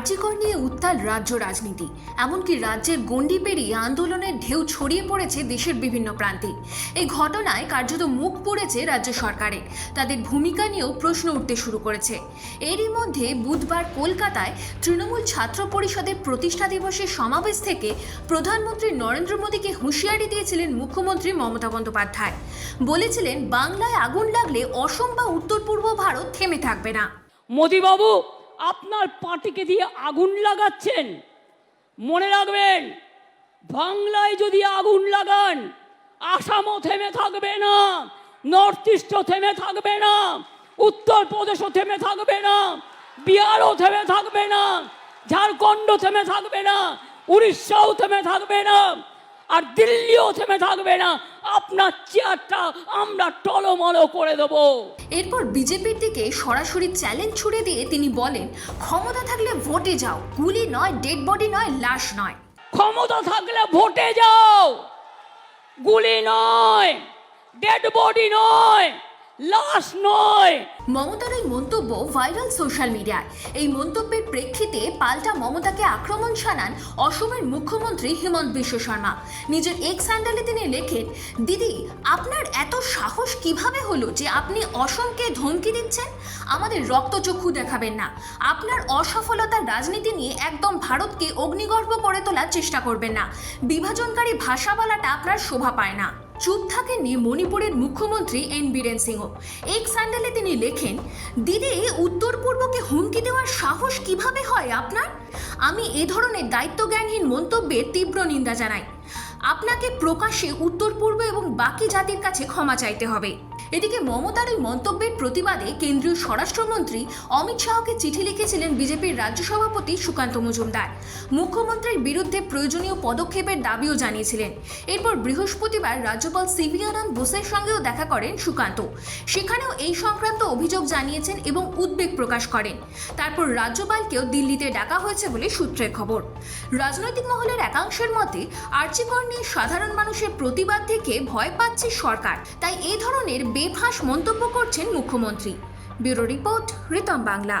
আরজিকর নিয়ে উত্তাল রাজ্য রাজনীতি। এমনকি রাজ্যের গণ্ডি পেরিয়ে আন্দোলনের ঢেউ ছড়িয়ে পড়েছে দেশের বিভিন্ন প্রান্তে। এই ঘটনায় কার্যত মুখ পড়েছে রাজ্য সরকারের। তাদের ভূমিকা নিয়েও প্রশ্ন উঠতে শুরু করেছে। এরই মধ্যে বুধবার কলকাতায় তৃণমূল ছাত্র পরিষদের প্রতিষ্ঠা দিবসের সমাবেশ থেকে প্রধানমন্ত্রী নরেন্দ্র মোদীকে হুঁশিয়ারি দিয়েছিলেন মুখ্যমন্ত্রী মমতা বন্দ্যোপাধ্যায়। বলেছিলেন, বাংলায় আগুন লাগলে অসম বা উত্তর পূর্ব ভারত থেমে থাকবে না। মোদিবাবু আপনার পার্টিকে দিয়ে আগুন লাগাচ্ছেন। মনে রাখবেন, বাংলায় যদি আগুন লাগান, আসামও থেমে থাকবে না, নর্থ ইস্টও থেমে থাকবে না, উত্তরপ্রদেশও থেমে থাকবে না, বিহারও থেমে থাকবে না ঝাড়খণ্ড থেমে থাকবে না, উড়িষ্যাও থেমে থাকবে না। আর দিল্লিও থেমে থাকবে না। আপনার চেয়ারটা আমরা টলমলো করে দেব। এরপর বিজেপির দিকে সরাসরি চ্যালেঞ্জ ছুড়ে দিয়ে তিনি বলেন ক্ষমতা থাকলে ভোটে যাও। গুলি নয় ডেড বডি নয় লাশ নয়। ক্ষমতা থাকলে ভোটে যাও। গুলি নয় ডেড বডি নয়। লাশ নয়। মমতার এই মন্তব্য ভাইরাল সোশ্যাল মিডিয়ায়। এই মন্তব্যের প্রেক্ষিতে পাল্টা মমতাকে আক্রমণ শানান অসমের মুখ্যমন্ত্রী হিমন্ত বিশ্ব শর্মা। নিজের এক্স হ্যান্ডেলে তিনি লেখেন, দিদি, আপনার এত সাহস কীভাবে হলো যে আপনি অসমকে ধমকি দিচ্ছেন? আমাদের রক্তচক্ষু দেখাবেন না। আপনার অসফলতার রাজনীতি নিয়ে একদম ভারতকে অগ্নিগর্ভ করে তোলার চেষ্টা করবেন না। বিভাজনকারী ভাষা বলাটা আপনার শোভা পায় না। চুপ থাকেননি মণিপুরের মুখ্যমন্ত্রী এন বীরেন সিংহ। এক স্যান্ডেলে তিনি লেখেন, দিদি, উত্তর পূর্বকে হুমকি দেওয়ার সাহস কীভাবে হয় আপনার? আমি এ ধরনের দায়িত্বজ্ঞানহীন মন্তব্যের তীব্র নিন্দা জানাই। আপনাকে প্রকাশ্যে উত্তর পূর্ব এবং বাকি জাতির কাছে ক্ষমা চাইতে হবে। এদিকে মমতার এই মন্তব্যের প্রতিবাদে কেন্দ্রীয় স্বরাষ্ট্রমন্ত্রী অমিত শাহকে চিঠি লিখেছিলেন বিজেপির রাজ্য সভাপতি সুকান্ত মজুমদার। মুখ্যমন্ত্রীর বিরুদ্ধে প্রয়োজনীয় পদক্ষেপের দাবিও জানিয়েছিলেন। এরপর বৃহস্পতিবার রাজ্যপাল সিভি আনন্দ বোসের সঙ্গেও দেখা করেন সুকান্ত। সেখানেও এই সংক্রান্ত অভিযোগ জানিয়েছেন এবং উদ্বেগ প্রকাশ করেন। তারপর রাজ্যপালকেও দিল্লিতে ডাকা হয়েছে বলে সূত্রের খবর। রাজনৈতিক মহলের একাংশের মতে, আর্চিকর নিয়ে সাধারণ মানুষের প্রতিবাদ থেকে ভয় পাচ্ছে সরকার। তাই এ ধরনের বেফাঁস মন্তব্য করছেন মুখ্যমন্ত্রী। Bureau report Ritam Bangla.